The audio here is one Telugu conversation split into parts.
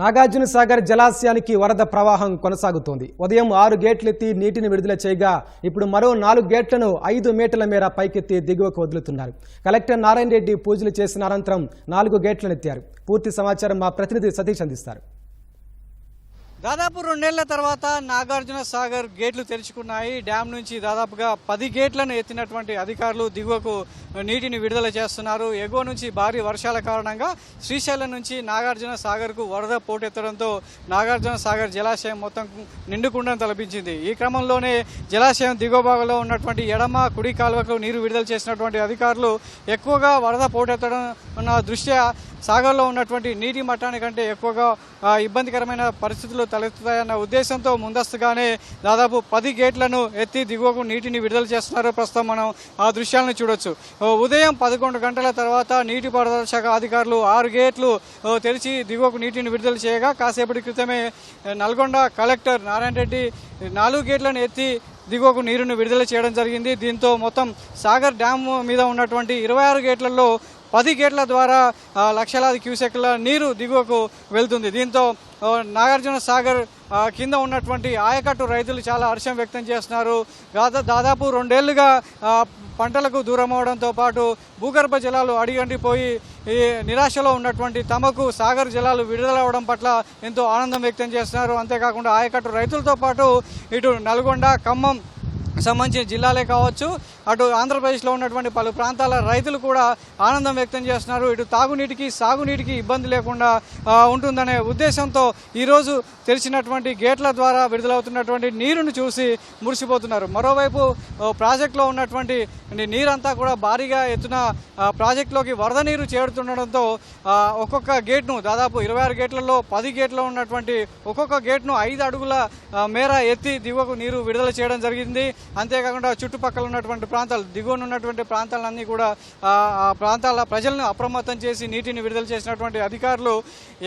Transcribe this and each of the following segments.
నాగార్జున సాగర్ జలాశయానికి వరద ప్రవాహం కొనసాగుతోంది. ఉదయం ఆరు గేట్లెత్తి నీటిని విడుదల చేయగా ఇప్పుడు మరో నాలుగు గేట్లను ఐదు మీటర్ల మేర పైకెత్తి దిగువకు వదులుతున్నారు. కలెక్టర్ నారాయణ రెడ్డి పూజలు చేసిన అనంతరం నాలుగు గేట్లను ఎత్తారు. పూర్తి సమాచారం మా ప్రతినిధి సతీష్ అందిస్తారు. దాదాపు రెండేళ్ళ తర్వాత నాగార్జున సాగర్ గేట్లు తెరుచుకున్నాయి. డ్యాం నుంచి దాదాపుగా పది గేట్లను ఎత్తినటువంటి అధికారులు దిగువకు నీటిని విడుదల చేస్తున్నారు. ఎగువ నుంచి భారీ వర్షాల కారణంగా శ్రీశైలం నుంచి నాగార్జున సాగర్కు వరద పోటెత్తడంతో నాగార్జున సాగర్ జలాశయం మొత్తం నిండుకుండను తలపించింది. ఈ క్రమంలోనే జలాశయం దిగువ భాగంలో ఉన్నటువంటి ఎడమ కుడి కాలువకు నీరు విడుదల చేసినటువంటి అధికారులు ఎక్కువగా వరద పోటెత్తడం ఉన్న దృష్ట్యా సాగర్లో ఉన్నటువంటి నీటి మట్టానికంటే ఎక్కువగా ఇబ్బందికరమైన పరిస్థితులు తలెత్తుతాయన్న ఉద్దేశంతో ముందస్తుగానే దాదాపు పది గేట్లను ఎత్తి దిగువకు నీటిని విడుదల చేస్తున్నారు. ప్రస్తుతం మనం ఆ దృశ్యాలను చూడొచ్చు. ఉదయం పదకొండు గంటల తర్వాత నీటిపారుదల శాఖ అధికారులు ఆరు గేట్లు తెరిచి దిగువకు నీటిని విడుదల చేయగా కాసేపటి క్రితమే నల్గొండ కలెక్టర్ నారాయణ రెడ్డి నాలుగు గేట్లను ఎత్తి దిగువకు నీరును విడుదల చేయడం జరిగింది. దీంతో మొత్తం సాగర్ డ్యామ్ మీద ఉన్నటువంటి ఇరవై ఆరు గేట్లలో పది గేట్ల ద్వారా లక్షలాది క్యూసెక్ల నీరు దిగువకు వెళ్తుంది. దీంతో నాగార్జున సాగర్ కింద ఉన్నటువంటి ఆయకట్టు రైతులు చాలా హర్షం వ్యక్తం చేస్తున్నారు. దాదా- దాదాపు రెండేళ్ళుగా పంటలకు దూరం అవడంతో పాటు భూగర్భ జలాలు అడిగంటిపోయి ఈ నిరాశలో ఉన్నటువంటి తమకు సాగర్ జలాలు విడుదలవడం పట్ల ఎంతో ఆనందం వ్యక్తం చేస్తున్నారు. అంతేకాకుండా ఆయకట్టు రైతులతో పాటు ఇటు నల్గొండ ఖమ్మం సంబంధించిన జిల్లాలే కావచ్చు అటు ఆంధ్రప్రదేశ్లో ఉన్నటువంటి పలు ప్రాంతాల రైతులు కూడా ఆనందం వ్యక్తం చేస్తున్నారు. ఇటు తాగునీటికి సాగునీటికి ఇబ్బంది లేకుండా ఉంటుందనే ఉద్దేశంతో ఈరోజు తెరిచినటువంటి గేట్ల ద్వారా విడుదలవుతున్నటువంటి నీరును చూసి మురిసిపోతున్నారు. మరోవైపు ప్రాజెక్టులో ఉన్నటువంటి నీరంతా కూడా భారీగా ఎత్తున ప్రాజెక్టులోకి వరద నీరు చేరుతుండడంతో ఒక్కొక్క గేట్ను దాదాపు ఇరవై ఆరు గేట్లలో పది గేట్లో ఉన్నటువంటి ఒక్కొక్క గేట్ను ఐదు అడుగుల మేర ఎత్తి దిగువకు నీరు విడుదల చేయడం జరిగింది. అంతేకాకుండా చుట్టుపక్కల ఉన్నటువంటి ప్రాంతాలు దిగువన ఉన్నటువంటి ప్రాంతాలన్నీ కూడా ఆ ప్రాంతాల ప్రజలను అప్రమత్తం చేసి నీటిని విడుదల చేసినటువంటి అధికారులు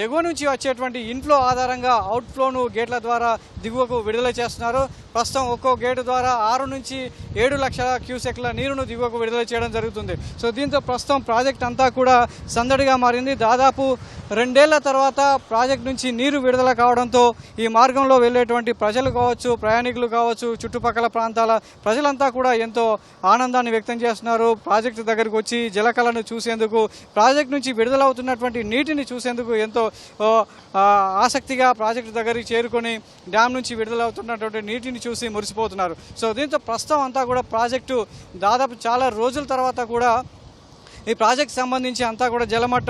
ఎగువ నుంచి వచ్చేటువంటి ఇన్ఫ్లో ఆధారంగా అవుట్ఫ్లోను గేట్ల ద్వారా దిగువకు విడుదల చేస్తున్నారు. ప్రస్తుతం ఒక్కో గేటు ద్వారా ఆరు నుంచి ఏడు లక్షల క్యూసెక్ల నీరును దిగువకు విడుదల చేయడం జరుగుతుంది. సో దీంతో ప్రస్తుతం ప్రాజెక్ట్ అంతా కూడా సందడిగా మారింది. దాదాపు రెండేళ్ళ తర్వాత ప్రాజెక్ట్ నుంచి నీరు విడుదల కావడంతో ఈ మార్గంలో వెళ్ళేటువంటి ప్రజలు కావచ్చు ప్రయాణికులు కావచ్చు చుట్టుపక్కల ప్రాంతాల ప్రజలంతా కూడా ఎంతో ఆనందాన్ని వ్యక్తం చేస్తున్నారు. ప్రాజెక్టు దగ్గరకు వచ్చి జలకళను చూసేందుకు ప్రాజెక్ట్ నుంచి విడుదలవుతున్నటువంటి నీటిని చూసేందుకు ఎంతో ఆసక్తిగా ప్రాజెక్టు దగ్గరికి చేరుకొని డ్యామ్ నుంచి విడుదలవుతున్నటువంటి నీటిని చూసి మురిసిపోతున్నారు. సో దీంతో ప్రస్తుతం అంతా కూడా ప్రాజెక్టు దాదాపు చాలా రోజుల తర్వాత కూడా ఈ ప్రాజెక్ట్ సంబంధించి అంతా కూడా జలమట్ట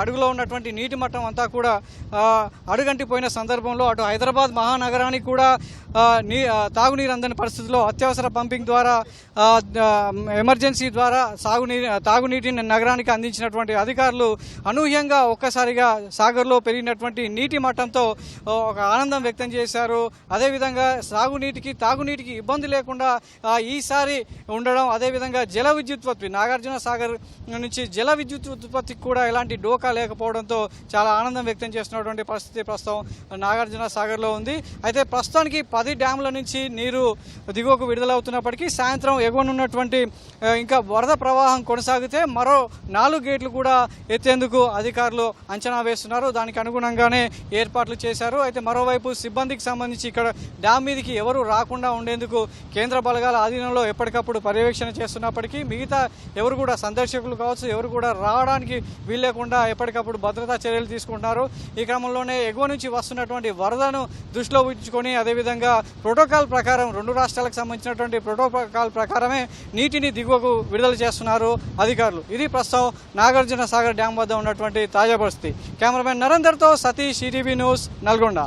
అడుగులో ఉన్నటువంటి నీటి మట్టం అంతా కూడా అడుగంటిపోయిన సందర్భంలో అటు హైదరాబాద్ మహానగరానికి కూడా నీ తాగునీరు అందని పరిస్థితుల్లో అత్యవసర పంపింగ్ ద్వారా ఎమర్జెన్సీ ద్వారా సాగునీరు తాగునీటిని నగరానికి అందించినటువంటి అధికారులు అనూహ్యంగా ఒక్కసారిగా సాగర్లో పెరిగినటువంటి నీటి మట్టంతో ఒక ఆనందం వ్యక్తం చేశారు. అదేవిధంగా సాగునీటికి తాగునీటికి ఇబ్బంది లేకుండా ఈసారి ఉండడం అదేవిధంగా జల విద్యుత్పత్తి నాగార్జున సాగర్ నుంచి జల విద్యుత్ ఉత్పత్తికి కూడా ఎలాంటి డోకా లేకపోవడంతో చాలా ఆనందం వ్యక్తం చేస్తున్నటువంటి పరిస్థితి ప్రస్తుతం నాగార్జున సాగర్లో ఉంది. అయితే ప్రస్తుతానికి పది డ్యాముల నుంచి నీరు దిగువకు విడుదలవుతున్నప్పటికీ సాయంత్రం ఎగువనున్నటువంటి ఇంకా వరద ప్రవాహం కొనసాగితే మరో నాలుగు గేట్లు కూడా ఎత్తేందుకు అధికారులు అంచనా వేస్తున్నారు. దానికి అనుగుణంగానే ఏర్పాట్లు చేశారు. అయితే మరోవైపు సిబ్బందికి సంబంధించి ఇక్కడ డ్యామ్ మీదకి ఎవరు రాకుండా ఉండేందుకు కేంద్ర బలగాల ఆధీనంలో ఎప్పటికప్పుడు పర్యవేక్షణ చేస్తున్నప్పటికీ మిగతా ఎవరు కూడా సందర్శకులు కావచ్చు ఎవరు కూడా రావడానికి వీల్లేకుండా ఎప్పటికప్పుడు భద్రతా చర్యలు తీసుకుంటున్నారు. ఈ క్రమంలోనే ఎగువ నుంచి వస్తున్నటువంటి వరదను దృష్టిలో ఉంచుకొని అదేవిధంగా ప్రోటోకాల్ ప్రకారం రెండు రాష్ట్రాలకు సంబంధించినటువంటి ప్రోటోకాల్ ప్రకారమే నీటిని దిగువకు విడుదల చేస్తున్నారు అధికారులు. ఇది ప్రస్తుతం నాగార్జున సాగర్ డ్యాం వద్ద ఉన్నటువంటి తాజా పరిస్థితి. కెమెరామెన్ నరేందర్తో సతీష్ ఈటీవీ న్యూస్ నల్గొండ.